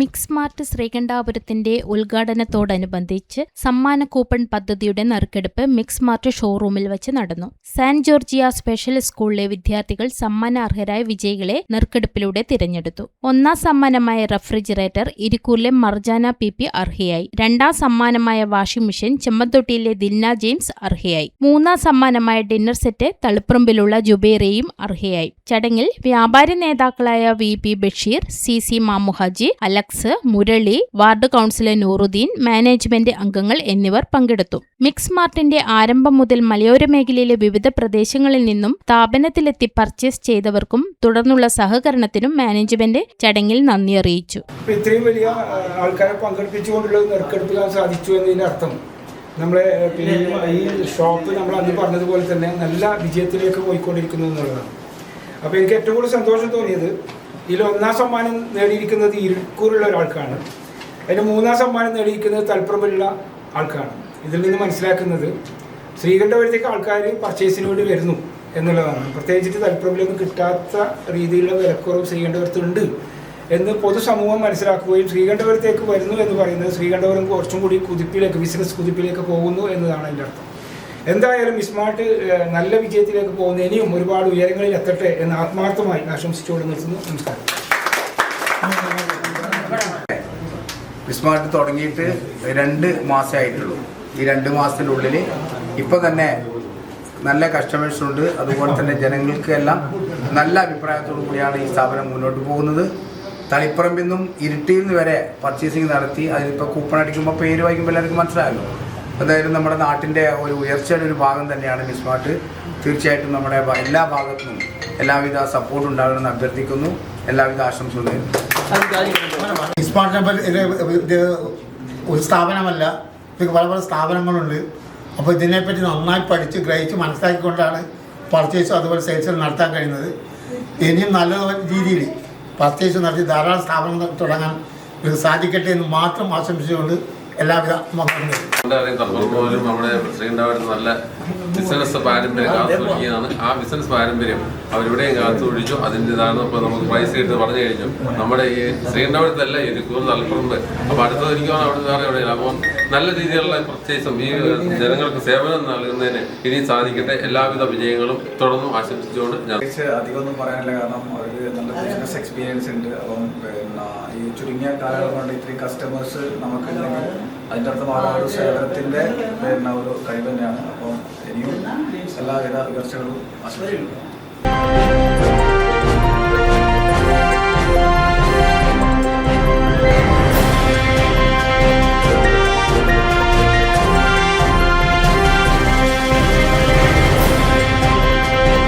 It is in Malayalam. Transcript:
മിക്സ് മാർട്ട് ശ്രീകണ്ഠാപുരത്തിന്റെ ഉദ്ഘാടനത്തോടനുബന്ധിച്ച് സമ്മാന കൂപ്പൺ പദ്ധതിയുടെ നറുക്കെടുപ്പ് മിക്സ് മാർട്ട് ഷോറൂമിൽ വെച്ച് നടന്നു. സാൻ ജോർജിയ സ്പെഷ്യൽ സ്കൂളിലെ വിദ്യാർത്ഥികൾ സമ്മാനാർഹരായ വിജയികളെ നറുക്കെടുപ്പിലൂടെ തിരഞ്ഞെടുത്തു. ഒന്നാം സമ്മാനമായ റെഫ്രിജറേറ്റർ ഇരിക്കൂറിലെ മർജാന പി പി അർഹയായി. രണ്ടാം സമ്മാനമായ വാഷിംഗ് മെഷീൻ ചെമ്മത്തൊട്ടിയിലെ ദിൽന ജെയിംസ് അർഹയായി. മൂന്നാം സമ്മാനമായ ഡിന്നർ സെറ്റ് തളിപ്പറമ്പിലുള്ള ജുബേറയും അർഹയായി. ചടങ്ങിൽ വ്യാപാരി നേതാക്കളായ V P Basheer C C Mamuhaji Alex Murali ward councillor Nooruddeen management അംഗങ്ങൾ എന്നിവർ പങ്കെടുത്തു. മിക്സ് മാർട്ടിന്റെ ആരംഭം മുതൽ മലയോര മേഖലയിലെ വിവിധ പ്രദേശങ്ങളിൽ നിന്നും സ്ഥാപനത്തിലെത്തി പർച്ചേസ് ചെയ്തവർക്കും തുടർന്നുള്ള സഹകരണത്തിനും മാനേജ്മെന്റ് ചടങ്ങിൽ നന്ദി അറിയിച്ചു. ഇത്രയും വലിയ ആൾക്കാരെ പങ്കെടുപ്പിച്ചുകൊണ്ടുള്ള സാധിച്ചു അർത്ഥം. നമ്മളെ പിന്നെ ഈ ഷോപ്പ് നമ്മൾ അന്ന് പറഞ്ഞതുപോലെ തന്നെ നല്ല വിജയത്തിലേക്ക് പോയിക്കൊണ്ടിരിക്കുന്നു എന്നുള്ളതാണ്. അപ്പോൾ എനിക്ക് ഏറ്റവും കൂടുതൽ സന്തോഷം തോന്നിയത് ഇതിൽ ഒന്നാം സമ്മാനം നേടിയിരിക്കുന്നത് ഇരിക്കൂറുള്ള ഒരാൾക്കാണ്. അതിന് മൂന്നാം സമ്മാനം നേടിയിരിക്കുന്നത് തലപ്പുറമുള്ള ആൾക്കാണ്. ഇതിൽ നിന്ന് മനസ്സിലാക്കുന്നത് ശ്രീകണ്ഠപുരത്തേക്ക് ആൾക്കാർ പർച്ചേസിന് വേണ്ടി വരുന്നു എന്നുള്ളതാണ്. പ്രത്യേകിച്ചിട്ട് തലപ്പുറമിലൊന്നും കിട്ടാത്ത രീതിയിലുള്ള വിലക്കുറവ് ശ്രീകണ്ഠപുരത്തുണ്ട് എന്ന് പൊതുസമൂഹം മനസ്സിലാക്കുകയും ശ്രീകണ്ഠപുരത്തേക്ക് വരുന്നു എന്ന് പറയുന്നത് ശ്രീകണ്ഠപുരം കുറച്ചും കൂടി കുതിപ്പിലേക്ക് ബിസിനസ് കുതിപ്പിലേക്ക് പോകുന്നു എന്നതാണ് അതിന്റെ അർത്ഥം. എന്തായാലും ഇസ്മാർട്ട് നല്ല വിജയത്തിലേക്ക് പോകുന്ന ഇനിയും ഒരുപാട് ഉയരങ്ങളിൽ എത്തട്ടെ എന്ന് ആത്മാർത്ഥമായി ആശംസിച്ചുകൊണ്ട് നിൽക്കുന്നു നമസ്കാരം. വിസ്മാർട്ട് തുടങ്ങിയിട്ട് രണ്ട് മാസേ ആയിട്ടുള്ളൂ. ഈ രണ്ട് മാസത്തിനുള്ളിൽ ഇപ്പം തന്നെ നല്ല കസ്റ്റമേഴ്സുണ്ട് അതുപോലെ തന്നെ ജനങ്ങൾക്ക് എല്ലാം നല്ല അഭിപ്രായത്തോടു കൂടിയാണ് ഈ സ്ഥാപനം മുന്നോട്ട് പോകുന്നത്. തളിപ്പറമ്പിൽ നിന്നും ഇരുട്ടിയിൽ നിന്ന് വരെ പർച്ചേസിങ് നടത്തി. അതിപ്പോൾ കൂപ്പൺ അടിക്കുമ്പോൾ പേര് വായിക്കുമ്പോൾ എല്ലാവർക്കും മനസ്സിലായല്ലോ. എന്തായാലും നമ്മുടെ നാട്ടിന്റെ ഒരു ഉയർച്ചയുടെ ഒരു ഭാഗം തന്നെയാണ് മിസ്മാർട്ട് തീർച്ചയായിട്ടും നമ്മുടെ എല്ലാ ഭാഗത്തും എല്ലാവിധ സപ്പോർട്ട് ഉണ്ടാകണമെന്ന് അഭ്യർത്ഥിക്കുന്നു. എല്ലാവിധ ആശംസകളും നേരുന്നു. ഇത് ഒരു സ്ഥാപനമല്ല. ഇതൊക്കെ പല പല സ്ഥാപനങ്ങളുണ്ട്. അപ്പോൾ ഇതിനെപ്പറ്റി നന്നായി പഠിച്ച് ഗ്രഹിച്ച് മനസ്സിലാക്കിക്കൊണ്ടാണ് പർച്ചേസും അതുപോലെ സെയിൽസും നടത്താൻ കഴിയുന്നത്. ഇനിയും നല്ല രീതിയിൽ പർച്ചേസ് നടത്തി ധാരാളം സ്ഥാപനം തുടങ്ങാൻ സാധിക്കട്ടെ എന്ന് മാത്രം ആശംസിച്ചുകൊണ്ട് എല്ലാവിധ പോലും നമ്മുടെ ശ്രീകണ്ഠാപുരത്ത് നല്ല ബിസിനസ് പാരമ്പര്യം കാത്തുപിടിക്കുകയാണ് ആ ബിസിനസ് പാരമ്പര്യം അവരിവിടെയും കാത്തുപിടിച്ചു അതിന്റെതാണ് ഇപ്പോൾ നമുക്ക് പ്രൈസ് കിട്ടി പറഞ്ഞു കഴിഞ്ഞു. നമ്മുടെ ഈ ശ്രീകണ്ഠാപുരത്തല്ല ഇരിക്കൂർ തലപ്പുറമ്പ് അപ്പോൾ അടുത്തത് എനിക്ക് അവിടെ വേറെ എവിടെയില്ല അപ്പം നല്ല രീതിയിലുള്ള പർച്ചേസും ഈ ജനങ്ങൾക്ക് സേവനം നൽകുന്നതിന് ഇനി സാധിക്കട്ടെ. എല്ലാവിധ വിജയങ്ങളും തുടർന്നും ആശംസിച്ചുകൊണ്ട് ഞാൻ പ്രത്യേകിച്ച് അധികമൊന്നും പറയാനില്ല. കാരണം അവർക്ക് നല്ല ബിസിനസ് എക്സ്പീരിയൻസ് ഉണ്ട്. അപ്പം പിന്നെ ചുരുങ്ങിയ കാലയളവ് കൊണ്ട് ഇത്രയും കസ്റ്റമേഴ്സ് നമുക്ക് ഉണ്ടെങ്കിൽ അതിന്റെ അർത്ഥം ആ ഒരു സേവനത്തിന്റെ പിന്നെ ഒരു കഴിവ് തന്നെയാണ് അപ്പം ഇനിയും എല്ലാവിധ ഉയർച്ചകളും ആശംസിക്കുന്നു.